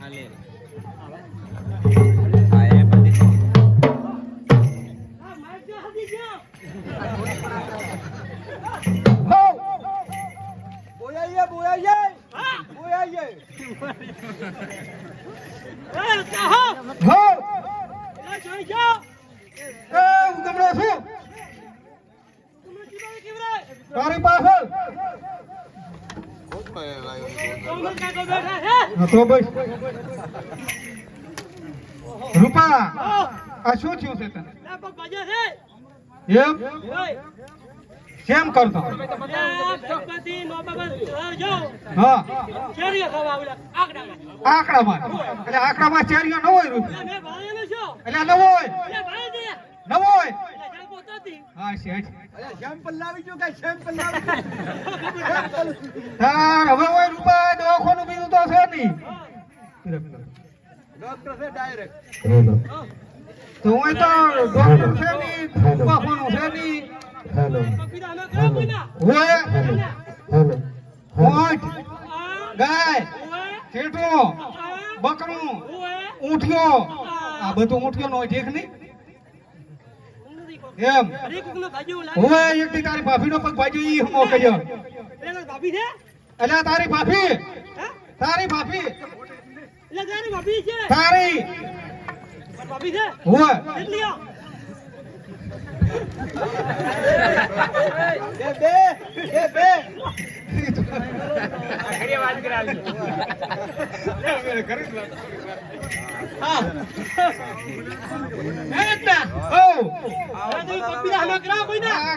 આદિ હા લે હા એ બધી બોલાઈએ બોલાઈએ તો રૂપા આ શું થયું છે તને? એમ? કેમ કરતો? હા. આંકડામાં. એટલે આંકડામાં ચેરીઓ ન હોય રૂપિયા એટલે ન હોય. ન હોય. હા શેઠ. તાર હવે હોય રૂપા દવાખાનું બીજું તો છે નહીં. તો હું તો ડોક્ટર છે નહીં દવાખાનું છે નહીં. હોય ઊંટ ગાય. શેઠો બકરું. ઊંઠિયો. આ બધું ઊંઠિયો નો ઠીક નહીં? એમ. હું એક દી તારી ભાભીનો પગ ભાજ્યો ઈ હમો કર્યો એટલે તારી ભાભી તારી ભાભી. તારી હોય ઓ આ.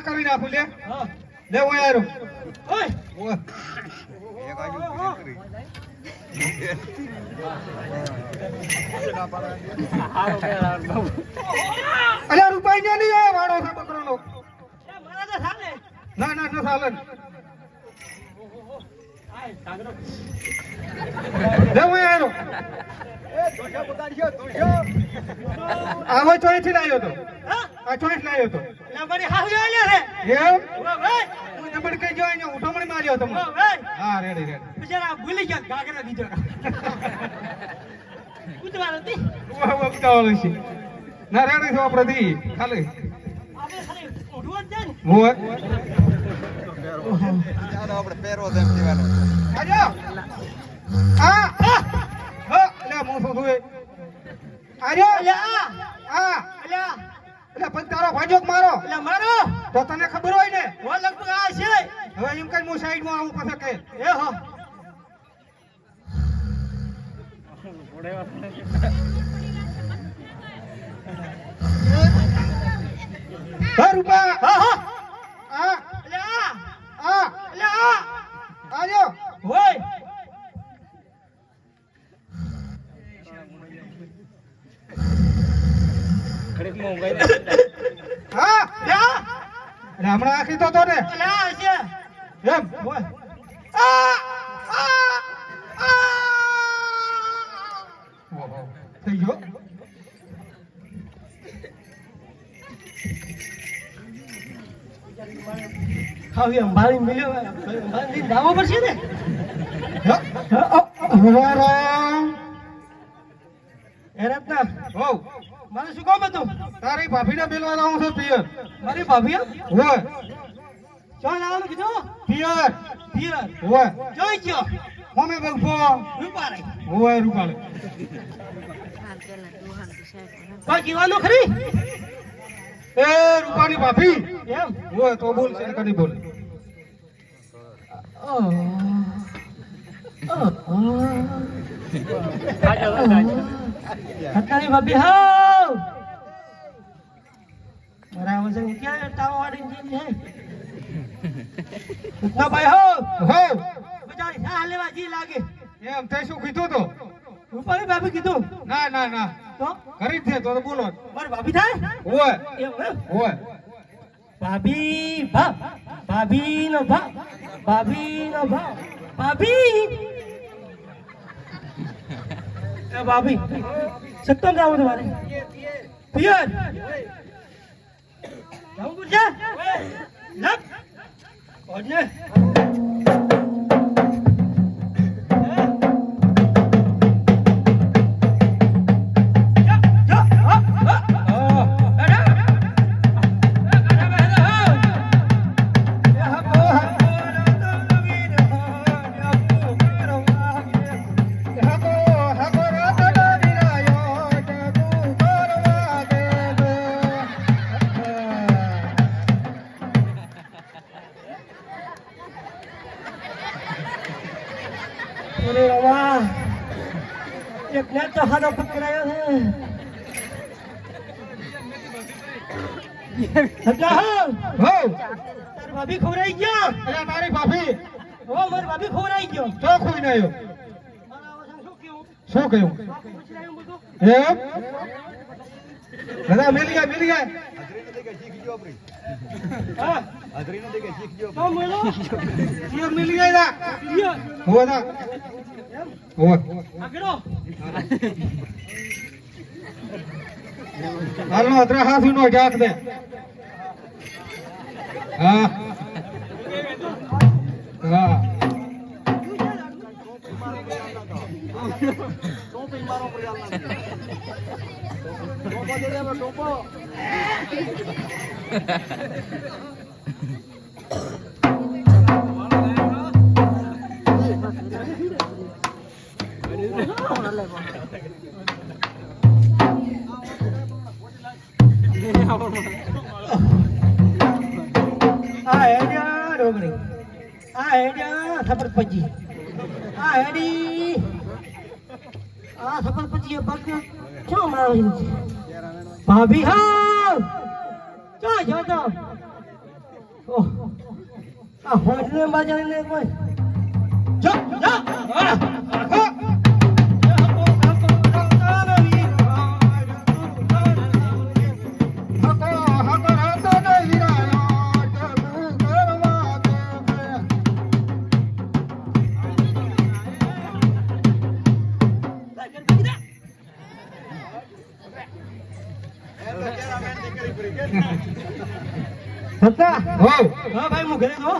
કરી નાખું લે લે હું આયો ઓય અલ્યા રૂપાઈ ને નહીં આવે વાળો છે બકરાનો. ના ના ના હું આયો આવો. ચોઈસ લાવ્યો તો. આ ચોઈસ લાવ્યો તો. એમ? હું નંબર કઈ જો અહીંયા ઉઠમણી માર્યો તમે હા રેડી રેડી ભૂલી ગયા ગાગરા દીધો હતી ઉતાવળ છે. ના રેડી આપણે દી ખાલી. આપણે પછી તારો ભાજો મારો અલ્યા મારો તો ખબર હોય ને હો લગભગ આ છે હવે એમ કઈ હું સાઈડમાં આવું પાસે કે એ હો હા રૂપા હા હા. આ અલ્યા. આ અલ્યા. આજો. હોય. હા. અલ્યા. એટલે હમણાં આખી તો તો ને અલ્યા આ છે એમ હોય. આ આ આ. થઈ ગયો? હવે અંબાણી મળ્યો અંબાણી દાવો પડશે ને? એ રત્ના મારે શું કામ હતું? તારી ભાભીને બેલવા લાવું છું પિયર. મારી ભાભી હોય. ચો લાવવાનું કીધું? પિયર. પિયર. હોય. જોઈ ગયો મમ્મી બગફો હોય રૂપાળે. કોઈ કહેવાનું ખરી? એ રૂપાની ભાભી. એમ? હોય તો બોલ છે કદી બોલ. હતાની ભાભી હાવ છે વજન ક્યાં ટાવો છે. ના ભાઈ હો! હો! બજારી સા લેવા જી લાગે. એમ તે શું કીધું તો? રૂપાની ભાભી કીધું? ના ના ના. તો? કરી છે તો બોલો. મારી ભાભી થાય? હોય. હોય. ભાભી ભા ભાભી નો ભા ભાભી નો ભા ભાભી. એ ભાભી સત્તમ જાવું તમારે પિયર. જાવું પડશે? લખ ઓજને એક ને તો હાથો પકડાયો છે. હતા હા. હો. તાર ભાભી ખવરાઈ ગયો? અરે તારી ભાભી. ઓ મારી ભાભી ખવરાઈ ગયો. તો ખોઈ ન આવ્યો. મારા શું કહ્યું? બધું મિલ ગયા મિલ હા. મિલ હો હો હાલનો અતરા હાથ નો જાક દે હા. હા. આ હેડ્યા આ હેડ્યા થપડ પજી આ આ થપડ પજી પગ ચો મારું ભાભી હા ક્યાં જતો? આ હોટલે બાજાને કોઈ જો જો પડી હો. હા ભાઈ હું ઘરે તો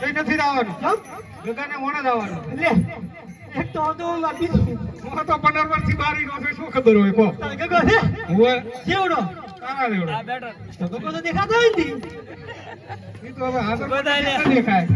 કઈ નથી જવાનું. કેમ ગગાને મોણે જવાનું. લે એક તો હતો આપી હું તો પંદર વર્ષથી બારી નો છું શું ખબર હોય કો તારે ગગો છે? હું જેવડો જેવડો તો ગગો તો દેખાતો હોય ને ઈ તો હવે હાથ બધાય દેખાય?